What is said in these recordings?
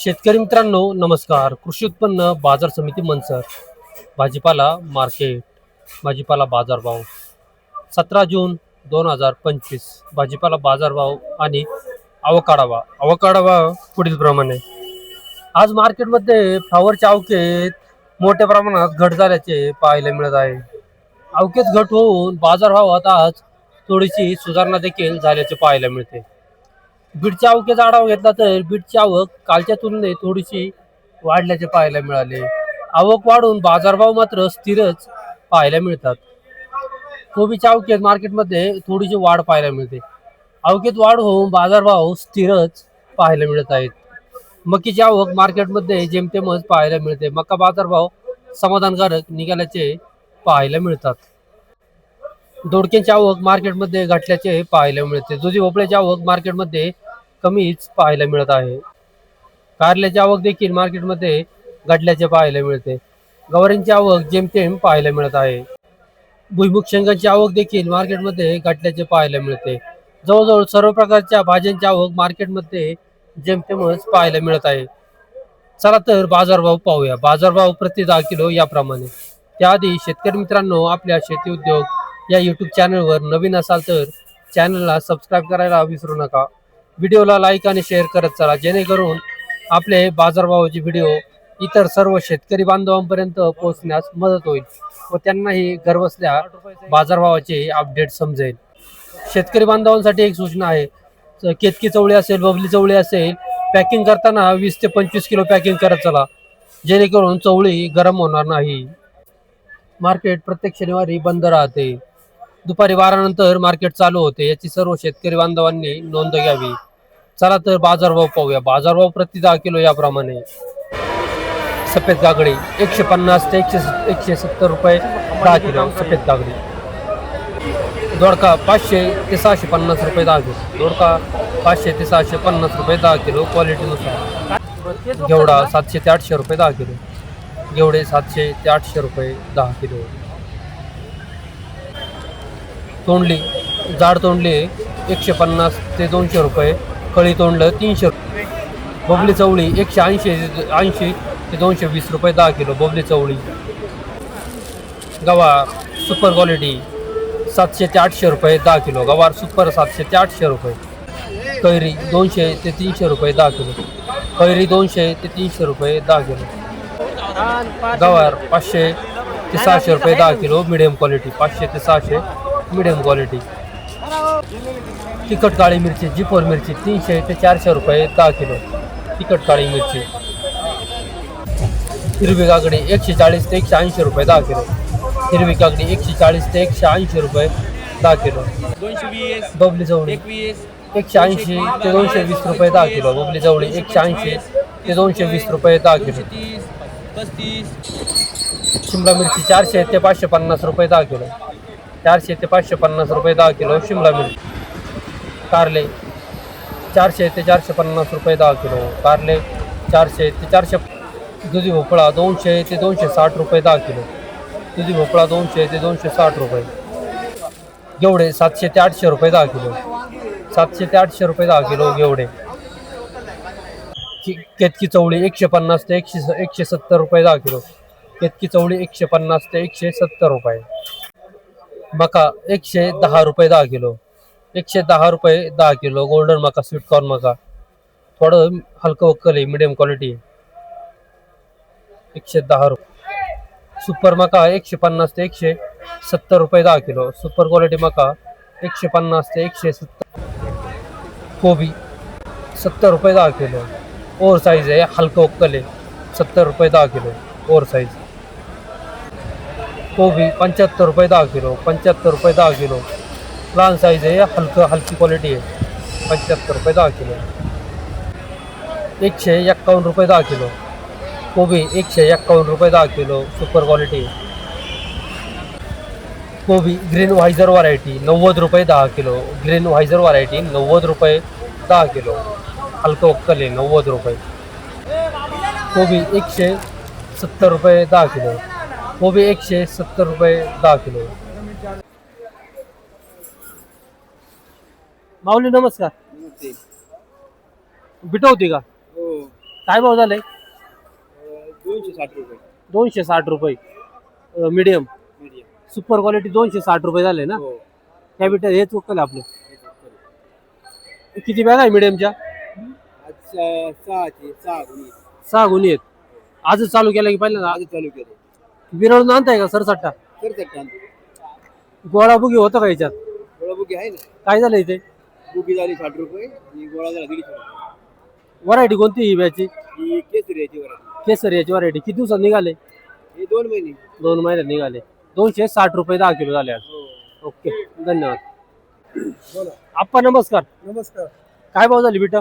शेतकरी मित्रांनो नमस्कार. कृषी उत्पन्न बाजार समिती मनसर भाजीपाला मार्केट भाजीपाला बाजारभाव सतरा जून दोन हजार पंचवीस भाजीपाला बाजारभाव आणि अवकाढावा. अवकाढावा पुढील प्रमाणे. आज मार्केटमध्ये फ्लावरच्या अवकेत मोठ्या प्रमाणात घट झाल्याचे पाहायला मिळत आहे. अवकेत घट होऊन बाजारभावात आज थोडीशी सुधारणा देखील झाल्याचे पाहायला मिळते. बीडच्या आवकेचा आढावा घेतला तर बीडची आवक कालच्या तुलनेत थोडीशी वाढल्याचे पाहायला मिळाले. आवक वाढून बाजारभाव मात्र स्थिरच पाहायला मिळतात. कोबीच्या अवकेत मार्केटमध्ये थोडीशी वाढ पाहायला मिळते. अवकेत वाढ होऊन बाजारभाव स्थिरच पाहायला मिळत आहेत. मकीची आवक मार्केटमध्ये जेमतेमच पाहायला मिळते. मका बाजारभाव समाधानकारक निघाल्याचे पाहायला मिळतात. दोडक्यांची आवक मार्केटमध्ये घटल्याचे पाहायला मिळते. दुधी भोपळ्याची आवक मार्केटमध्ये कमीच पाहायला मिळत आहे. कारल्याची आवक देखील मार्केटमध्ये घटल्याचे पाहायला मिळते. गवारींची आवक जेमतेम पाहायला मिळत आहे. भुईमुग शेंगांची आवक देखील मार्केटमध्ये घटल्याचे पाहायला मिळते. जवळजवळ सर्व प्रकारच्या भाज्यांची आवक मार्केटमध्ये जेमतेमच पाहायला मिळत आहे. चला तर बाजारभाव पाहूया. बाजारभाव प्रति दहा किलो याप्रमाणे. त्याआधी शेतकरी मित्रांनो आपल्या शेती उद्योग या यूट्यूब चॅनलवर नवीन असाल तर चॅनलला सबस्क्राईब करायला विसरू नका. व्हिडिओला लाईक आणि शेअर करत चला जेणेकरून आपले बाजारभावाचे व्हिडिओ इतर सर्व शेतकरी बांधवांपर्यंत पोहोचण्यास मदत होईल व त्यांनाही घरबसल्या बाजारभावाचे अपडेट समजेल. शेतकरी बांधवांसाठी एक सूचना आहे. केतकी चवळी असेल बबली चवळी असेल पॅकिंग करताना वीस ते पंचवीस किलो पॅकिंग करत चला. जेणेकरून चवळी गरम होणार नाही. मार्केट प्रत्येक शनिवारी बंद राहते. दुपारी बारानंतर मार्केट चालू होते. याची सर्व शेतकरी बांधवांनी नोंद घ्यावी. चला तर बाजारभाव पाहूया. बाजारभाव प्रति दहा किलो याप्रमाणे. सफेद काकडी एकशे पन्नास ते एकशे एकशे सत्तर रुपये दहा किलो सफेद काकडी. दोडका पाचशे ते सहाशे पन्नास रुपये दहा किलो. दोडका पाचशे ते सहाशे पन्नास रुपये दहा किलो क्वालिटीनुसार घेवडा सातशे ते आठशे रुपये दहा किलो. घेवडे सातशे ते आठशे रुपये दहा किलो. तोंडली जाड तोंडली एकशे पन्नास ते दोनशे रुपये कळी तोंडलं तीनशे रुपये. बबली चवळी एकशे ऐंशी ऐंशी ते दोनशे वीस रुपये दहा किलो बबली चवळी. गवार सुपर क्वालिटी सातशे ते आठशे रुपये दहा किलो गवार सुपर सातशे ते आठशे रुपये. कैरी दोनशे ते तीनशे रुपये दहा किलो. कैरी दोनशे ते तीनशे रुपये दहा किलो. गवार पाचशे ते सहाशे रुपये दहा किलो मिडियम क्वालिटी पाचशे ते सहाशे. मिडियम क्वालिटी तिखट काळी मिरची जी फोर मिरची तीनशे ते चारशे रुपये दहा किलो. तिखट काळी मिरची. हिरवी काकडी एकशे चाळीस ते एकशे ऐंशी रुपये दहा किलो. हिरवी काकडी एकशे चाळीस ते एकशे ऐंशी रुपये दहा किलो. बबली एकवीस एकशे ऐंशी ते दोनशे वीस रुपये दहा किलो. बबली चवळी एकशे ऐंशी ते दोनशे वीस रुपये दहा किलो. शिमला मिरची चारशे ते पाचशे पन्नास रुपये दहा किलो. चारशे ते पाचशे पन्नास रुपये दहा किलो शिमला मिरची. कारले चारशे ते चारशे पन्नास रुपये दहा किलो. कारले चारशे ते चारशे दुधी भोपळा दोनशे ते दोनशे साठ रुपये दहा किलो. दुधी भोपळा दोनशे ते दोनशे साठ रुपये. गेवडे सातशे ते आठशे रुपये दहा किलो. सातशे ते आठशे रुपये दहा किलो गेवडे कि- केतकी चवळी एकशे पन्नास ते एकशे स- एकशे सत्तर रुपये दहा किलो. केतकी चवळी एकशे पन्नास ते एकशे सत्तर रुपये. मका, एकशे दहा रुपये दहा किलो. एकशे दहा रुपये दहा किलो गोल्डन मका स्वीट कॉर्न मका. थोडं हलकं वक्कल आहे मिडियम क्वालिटी एकशे दहा रुपये. सुपर मका एकशे पन्नास ते एकशे सत्तर रुपये दहा किलो. सुपर क्वालिटी मका एकशे पन्नास ते एकशे सत्तर. कोबी, सत्तर रुपये दहा किलो. ओव्हर साईज आहे, हलकं वक्कल आहे, सत्तर रुपये दहा किलो. ओव्हर साईज कोबी पंच्याहत्तर रुपये दहा किलो, पंच्याहत्तर रुपये दहा किलो. लहान साईज आहे, हलकं, हलकी क्वालिटी आहे. पंच्याहत्तर रुपये दहा किलो. एकशे एक्कावन्न रुपये दहा किलो. कोबी एकशे एक्कावन्न रुपये दहा किलो सुपर क्वालिटी कोबी ग्रीन व्हायझर व्हरायटी नव्वद रुपये दहा किलो. ग्रीन व्हायझर व्हरायटी नव्वद रुपये दहा किलो. हलकं वक्कल आहे, नव्वद रुपये. कोबी एकशे सत्तर रुपये दहा किलो. कोबी एकशे सत्तर रुपये दहा किलो. माऊली नमस्कार. बिटवती का? हो. काय भाव झालाय? दोनशे साठ रुपये. दोनशे साठ रुपये. मीडियम मीडियम सुपर क्वालिटी दोनशे साठ रुपये झाले ना? हो. कॅपिटल हेच वक्कल आपलं. किती बॅग आहे मीडियमच्या आज सहा- गुणी आहेत. आजच चालू केलं की पहिल्यांदा? आज चालू केले विरळून आणताय का? सरसट्टा तर गोळा बुगी होतं का याच्यात? गोळा बुगी आहे ना. काय झालं इथे? बुगी झाली साठ रुपये आणि गोळा झाला दीडशे रुपये. व्हरायटी कोणती ही ब्याची ही केसरी याची वर केसर याची व्हरायटी. किती दिवसात निघाले? हे दोन महिने. दोन महिन्यात निघाले. दोनशे साठ रुपये दहा किलो झाले आज. हो. ओके. धन्यवाद. बोला आप्पा नमस्कार. नमस्कार. काय भाव झाली बिटा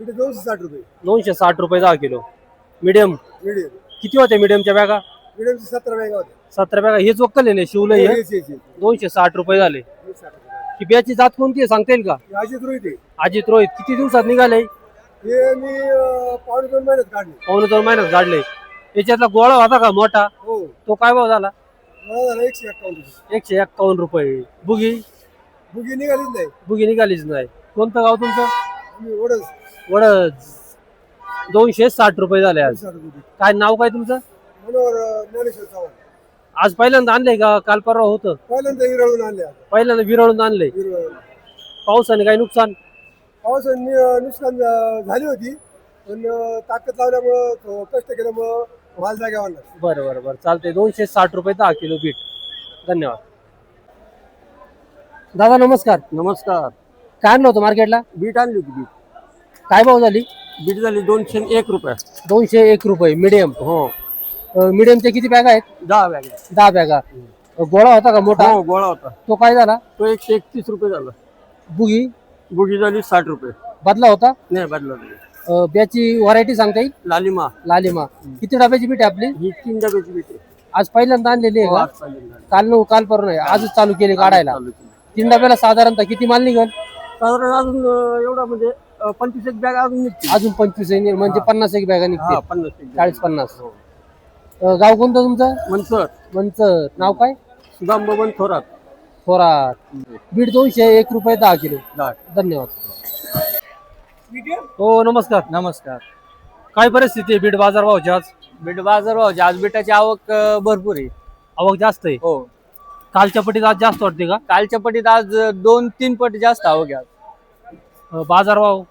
इथे दोनशे साठ रुपये. दोनशे साठ रुपये दहा किलो. मीडियम. मिडियम. किती होते मीडियमच्या बॅगा? मिडियमचे सतरा बॅगा होते सतरा बॅगा. हेच वक्कल आहे ना शिवलंय हे. दोनशे साठ रुपये झाले. हे साठ रुपये. ही ब्याची जात कोणती आहे सांगता येईल का? हे अजित रोहित आहे. अजित रोहित. किती दिवसात निघाले? हे मी अं, पावणे दोन महिन्यात काढले. पावणे दोन महिन्यात काढले. याच्यातला गोळा होता का मोठा? हो. तो काय भाव झाला? मला झालं एकशे अकाउंट एकशे एक्कावन्न रुपये. बुगी? बुगी निघालीच नाही. बुगी निघालीच नाही. कोणतं गाव तुमचं? आम्ही ओढच वडच दोनशे साठ रुपये झाले आज. साठ रुपये. काय नाव काय तुमचं? मनोहर ज्ञानेश्वर चव्हाण. आज पहिल्यांदा आणलंय का? काल परवा होतं. पहिल्यांदा हिरळून आणले आता पहिल्यांदा विरळून आणलंय. हिरवळ पावसाने काही नुकसान? पावसाने नुकसान झाली होती. पण अं, ताकद लावल्यामुळं कष्ट केल्यामुळं माल लागला. बरं बरं बरं. चालतंय. दोनशे साठ रुपये दहा किलो बीट. धन्यवाद. दादा नमस्कार. नमस्कार. काय आणलं होतं मार्केटला? बीट आणली होती बीट. काय भाव झाली? बीट झाली दोनशे एक रुपये. दोनशे एक रुपये मिडियम. हो. मिडियमचे किती बॅगा आहेत? दहा बॅग दहा बॅगा गोळा होता का मोठा? हो गोळा होता. तो काय झाला? तो एकशे एकतीस रुपये झाला. बुगी? बुगी झाली साठ रुपये. बदला होता? नाही बदला अ, ब्याची व्हरायटी सांगता येईल? लालिमा. लालिमा. किती डब्याची बीट आहे आपली? ही तीन डब्याची बीट आहे. आज पहिल्यांदा आणलेली आहे हो, का. काल नऊ काल परवा नाही आजच चालू केली काढायला. चालू केली. तीन डब्याला साधारणतः किती माल निघल? साधारण अजून अं, एवढा म्हणजे अं, पंचवीस एक बॅग अजून निघतील. अजून पंचवीस आहे, म्हणजे पन्नास एक बॅगा हा निघतील पन्नास एक bag. चाळीस पन्नास. अ, गाव कोणतं तुमचं? मनसर मंचं नाव काय? सुदाम बबन थोरात. थोरात. बीट दोनशे एक रुपये दहा किलो. दहा. धन्यवाद. हो नमस्कार. नमस्कार. काय परिस्थिती आहे बीट बाजार भावची आज? बीट बाजार भावची आज बिटाची आवक अं, भरपूर आहे. आवक जास्त आहे? हो. कालच्या पटीत आज जास्त वाटते का? कालच्या पटीत आज अं, दोन तीन पट जास्त आवक आहे आज. अ, बाजार भाव?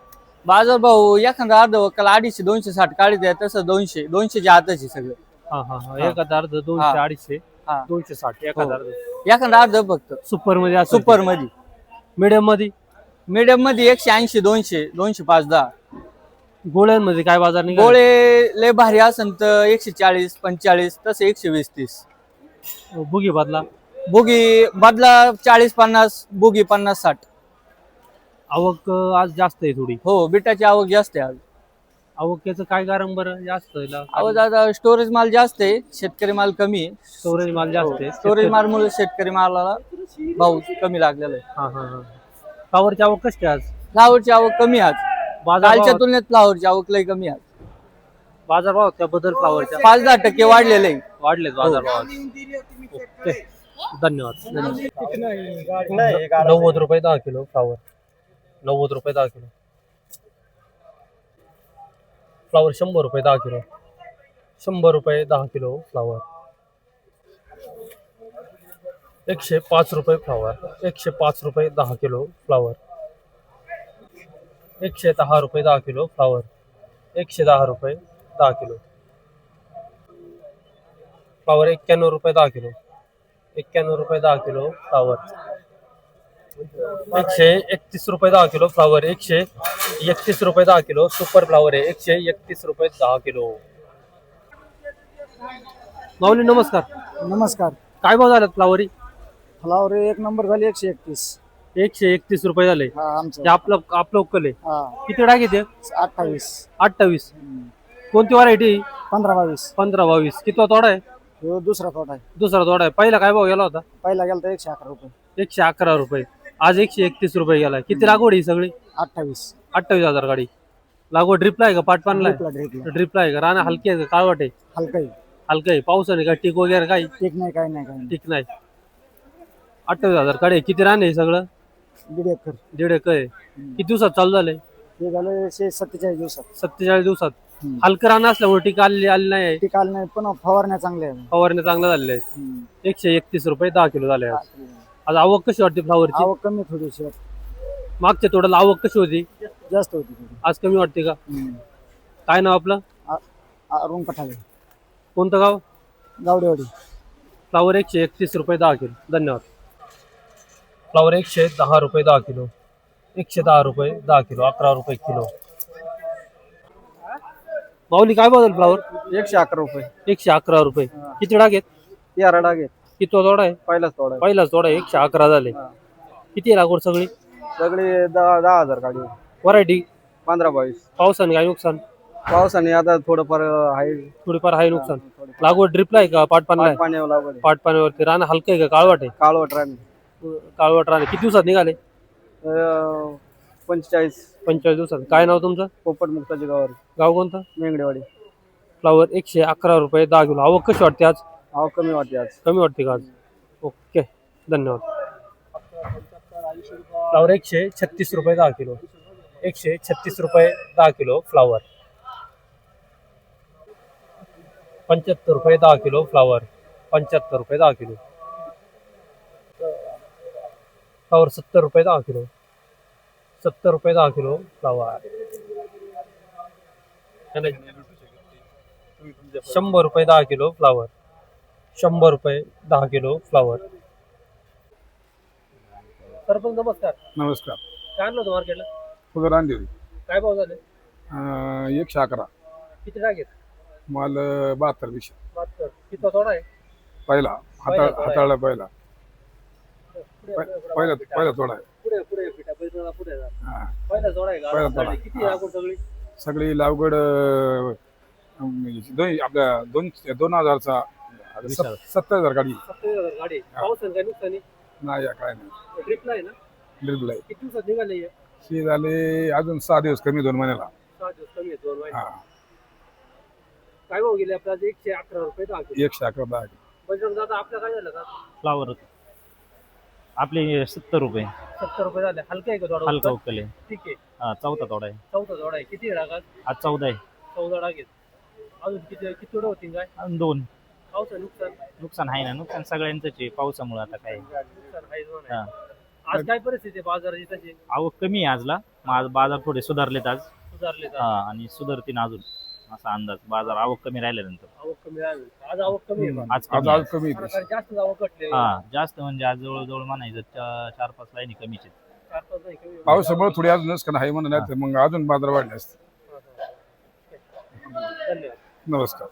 बाजार भाऊ एखादा अर्ध वक्कल अडीचशे दोनशे साठ काढीत आहे तसं दोनशे दोनशेच्या आतच आहे सगळं. हा हा हा. एक अर्ध दोनशे हा. अडीचशे हा. दोनशे साठ एक हो. अर्ध. एखादा अर्ध फक्त. सुपरमध्ये सुपरमध्ये मिडियममध्ये मीडियममध्ये एकशे ऐंशी दोनशे दोनशे पाच दहा. गोळ्यांमध्ये काय बाजार निघाले? गोळे लय भारी असन तर एकशे चाळीस पंचेचाळीस तसं एकशे वीस तीस. बुगी बदला? बुगी बदला चाळीस पन्नास बुगी पन्नास साठ. आवक अ, आज जास्त आहे थोडी. हो बिटाची आवक जास्त आहे आज. आवकेचं काय कारण बरं? जास्त आहे आवाज आता स्टोरेज माल जास्त आहे. शेतकरी माल कमी आहे. स्टोरेज माल जास्त आहे. स्टोरेज माल मुळे शेतकरी मालाला भाव कमी लागलेला आहे. हा हा हा. फ्लावरची आवक कशी आहे आज? फ्लावरची आवक कमी आहे आज. कालच्या तुलनेत फ्लावरची आवक लय कमी आहे आज. बाजार भाव त्याबद्दल फ्लावरच्या. पाच दहा टक्के वाढलेले आहे. वाढलेत बाजार भाव ओके. धन्यवाद. नव्वद रुपये दहा किलो फ्लावर. नव्वद रुपये दहा किलो. फ्लावर शंभर रुपये दहा किलो. शंभर रुपये दहा किलो फ्लावर. एकशे पाच रुपये फ्लावर. एकशे पाच रुपये दहा किलो फ्लावर. एकशे दहा रुपये दहा किलो फ्लावर. एकशे दहा रुपये दहा किलो. फ्लावर एक्क्याण्णव रुपये दहा किलो. एक्क्याण्णव रुपये दहा किलो फ्लावर. एकशे एकतीस रुपये दहा किलो फ्लावर. एकशे एकतीस रुपये दहा किलो. सुपर फ्लावर आहे. एकशे एकतीस रुपये दहा किलो. माऊली नमस्कार. नमस्कार. काय भाव झाला फ्लावरी फ्लावर एक नंबर झाली एकशे एकतीस. एकशे एकतीस रुपये झाले. हा आमचं. आपलं आपलं उकल आहे. हा. किती डाग येते अठ्ठावीस. अठ्ठावीस. कोणती व्हरायटी पंधरा बावीस. पंधरा बावीस. कितवा तोडा आहे? ह्यो दुसरा तोट आहे. दुसरा तोडा आहे. पहिला काय भाव गेला होता? पहिला गेला तर एकशे अकरा रुपये. एकशे अकरा रुपये. आज एकशे एकतीस रुपये गेला. किती लागवड आहे ही सगळी? अठ्ठावीस. अठ्ठावीस हजार गाडी. लागवड ड्रिपला आहे का? पाटपानला ड्रिपला ड्रिपला ड्रिपला आहे का? राणा हलकी आहे का? काळवट आहे? हलका आहे. हलका आहे. पावसाने का? टीक वगैरे काही ठीक नाही काय नाही काय नाही. अठ्ठावीस हजारकडे किती रान आहे सगळं? दीड एकर. दीड एकर आहे. किती दिवसात चालू झालंय? हे झालं एकशे सत्तेचाळीस दिवसात. सत्तेचाळीस दिवसात. हम्म. हलकं रान असल्यामुळे टीका आलेली आली नाही ती काल नाही पण फवारण्या चांगल्या आहे फवारणी चांगल्या झालेल्या आहेत. हम्म. एकशे एकतीस रुपये दहा किलो झाले आज. आज आवक कशी वाटते फ्लावरची आवक कमी थोडीशी वाटते. मागच्या तोड्याला आवक कशी होती? जास्त होती थोडी. आज कमी वाटते का? हम्म. काय नाव आपलं? अरुण पठाळे कोणतं गाव? गावडेवाडी. फ्लावर एकशे एकतीस रुपये दहा किलो. धन्यवाद. फ्लावर एकशे दहा रुपये दहा किलो. एकशे दहा रुपये दहा किलो. अकरा रुपये किलो. माऊली काय बदल फ्लावर? एकशे अकरा रुपये. एकशे अकरा रुपये. किती डाग आहेत? तेरा डाग आहेत किती तोडा आहे? पहिलाच तोडा पहिलाच तोडा आहे, एकशे अकरा झाले. किती आहे लागवड सगळी? सगळे दहा दहा हजार गाडी व्हरायटी पंधरा बावीस. पावसाने काय नुकसान? पावसाने आता थोडंफार आहे. थोडीफार आहे नुकसान. लागवड ड्रिपला आहे का? पाटपानला आहे पाण्यावर लागवड पाट पाण्यावरती रान हलकं आहे का? काळवाट आहे? काळवट राणी काळवाट रान आहे. किती दिवसात निघाले? पंचेचाळीस. पंचेचाळीस दिवसात. काय नाव तुमचं? पोपट मुक्ताची गावावर गाव कोणतं? मेंगडेवाडी. फ्लावर एकशे अकरा रुपये दहा किलो. आवक कशी वाटते आज? भाव कमी वाटते आज. कमी वाटते का आज? ओके. धन्यवाद. फ्लावर एकशे छत्तीस रुपये दहा किलो. एकशे छत्तीस रुपये दहा किलो फ्लावर. पंच्याहत्तर रुपये दहा किलो फ्लावर. पंच्याहत्तर रुपये दहा किलो. फ्लावर सत्तर रुपये दहा किलो. सत्तर रुपये दहा किलो फ्लावर. शंभर रुपये दहा किलो फ्लावर. शंभर रुपये दहा किलो फ्लावर. सरपंच नमस्कार. नमस्कार. काय आणलं होतं मार्केटला रानदेवी काय भाव झाले? अं, एकशे अकरा. किती टाक आहेत? माल अं, बहात्तर वीस किती थोडा आहे? पहिला. पहिला हाताळ आहे. हाताळला पहिला. पुढे, पहि- पुढे, पहिला पुढे, पहिला तोडा आहे. पुढे पुढे पिठा बैठा पुढे जा. हा. पहिला आहे पहिला. झाली. किती सगळी? सगळी लावगड अं, अं, दोन आपल्या दोन दोन हजारचा सत- सत्तर हजार गाडी. सत्तर हजार गाडी. पाऊस काय नुकसान? नाही या काय नाही. ड्रिपला आहे ना? आहे. किती दिवसात निघाले हे? शी झाले अजून सहा दिवस कमी दोन महिन्याला. सहा दिवस कमी आहे दोन महिने. हा. काय भाव गेले आपला एकशे अकरा रुपये दहा किलो. एकशे अकरा दहा बजरंग दादा आपलं काय झालं का? फ्लावर आपले सत्तर रुपये. सत्तर रुपये झाले. हलका आहे का थोडा? हलका उकले. ठीक आहे. हा चौथा तोडा आहे. चौथा जोडा आहे. किती रागात? आज चौदा आहे. चौदा डाग आहेत अजून किती किती जोडे होतील काय? आणि दोन. पावसा नुकसान? नुकसान आहे ना नुकसान सगळ्यांचंच आहे पावसामुळे आता काय नुकसान आहे जो हा. नाही. आज काय परिस्थिती आहे बाजाराची तशी? आवक कमी आहे आजला. मग आज बाजार थोडे सुधारलेत आज. सुधारले हा आणि सुधारतीन अजून असा अंदाज. बाजार आवक कमी राहिल्यानंतर. आवक कमी आहे आज आवक कमी आहे आज आज कमी आज आहे. कमी आहे. सरकार जास्त आवक घटले हा जास्त म्हणजे आज जवळजवळ म्हणायचं चा- चार पाच लाईनी कमीच आहेत. चार पाच नाही कमी पावसामुळे थोडी अजून नुकसान आहे म्हणून नाही तर मग अजून बाजार वाढले असते धन्यवाद. नमस्कार.